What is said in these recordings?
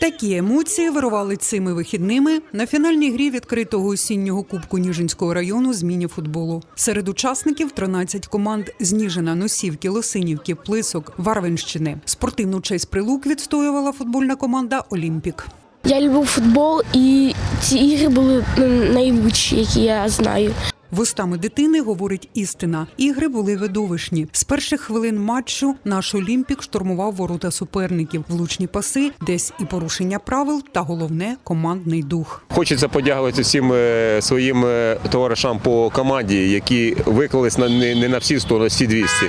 Такі емоції вирували цими вихідними на фінальній грі відкритого осіннього кубку Ніжинського району з міні-футболу. Серед учасників 13 команд з Ніжина, Носівки, Лосинівки, Плисок, Варвинщини. Спортивну честь прилук відстоювала футбольна команда Олімпік. Я люблю футбол, і ці ігри були ну, найкращі, які я знаю. Вустами дитини говорить істина. Ігри були видовищні. З перших хвилин матчу наш Олімпік штурмував ворота суперників, влучні паси, десь і порушення правил, та головне командний дух. Хочеться подякувати всім е, своїм е, товаришам по команді, які виклались на не, не на всі 100, на всі 200.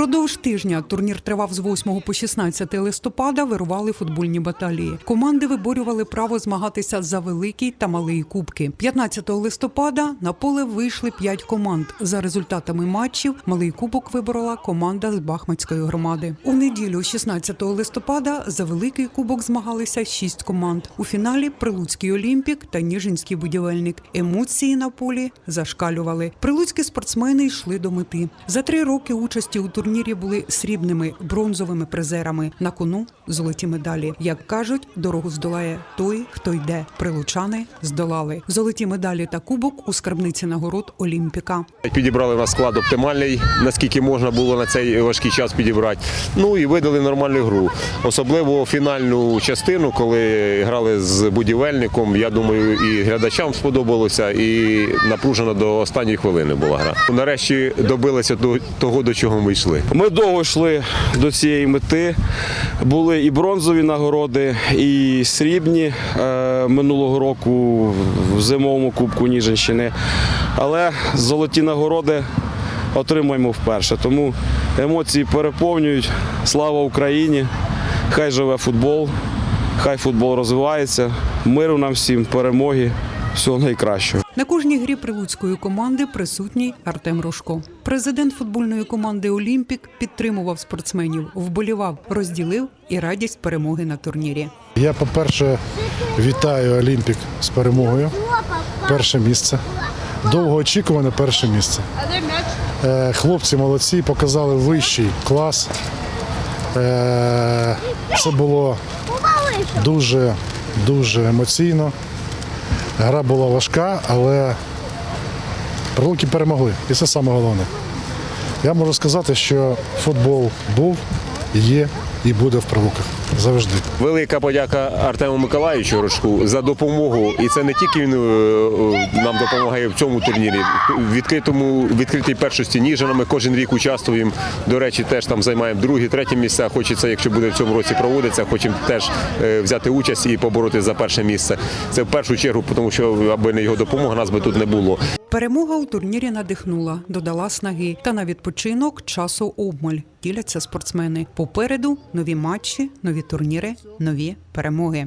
Продовж тижня турнір тривав з 8 по 16 листопада. Вирували футбольні баталії. Команди виборювали право змагатися за великий та малий кубки. 15 листопада на поле вийшли 5 команд. За результатами матчів малий кубок виборола команда з Бахмацької громади. У неділю, 16 листопада, за великий кубок змагалися 6 команд. У фіналі Прилуцький Олімпік та Ніжинський будівельник. Емоції на полі зашкалювали. Прилуцькі спортсмени йшли до мети. За три роки участі у турнірі були срібними, бронзовими призерами. На кону золоті медалі. Як кажуть, дорогу здолає той, хто йде. Прилучани здолали золоті медалі та кубок у скарбниці нагород Олімпіка. Підібрали на склад оптимальний, наскільки можна було на цей важкий час підібрати. Ну і видали нормальну гру. Особливо фінальну частину, коли грали з будівельником. Я думаю, і глядачам сподобалося, і напружена до останньої хвилини була гра. Нарешті добилися до того, до чого ми йшли. Ми довго йшли до цієї мети. Були і бронзові нагороди, і срібні е, минулого року в зимовому кубку Ніжинщини. Але золоті нагороди отримуємо вперше. Тому емоції переповнюють. Слава Україні! Хай живе футбол, хай футбол розвивається. Миру нам всім, перемоги, всього найкращого. На кожній грі прилуцької команди присутній Артем Рожко. Президент футбольної команди Олімпік підтримував спортсменів, вболівав, розділив і радість перемоги на турнірі. Я, по-перше, вітаю Олімпік з перемогою. Перше місце. Довгоочікуване перше місце. Е, Хлопці молодці, показали вищий клас. Е, Це було дуже, дуже емоційно. Гра була важка, але прилуки перемогли. І це саме головне. Я можу сказати, що футбол був, є і буде в прилуках завжди. Велика подяка Артему Миколаївичу Рожку за допомогу. І це не тільки він е, е, нам допомагає в цьому турнірі. Відкритому відкритій першості Ніжина ми кожен рік участвуємо. До речі, теж там займаємо другі, треті місця. Хочеться, якщо буде в цьому році проводитися, хочемо теж е, взяти участь і побороти за перше місце. Це в першу чергу, тому що аби не його допомога, нас би тут не було. Перемога у турнірі надихнула, додала снаги. Та на відпочинок часу обмаль. Діляться спортсмени. Попереду нові матчі, нові турніри, нові перемоги.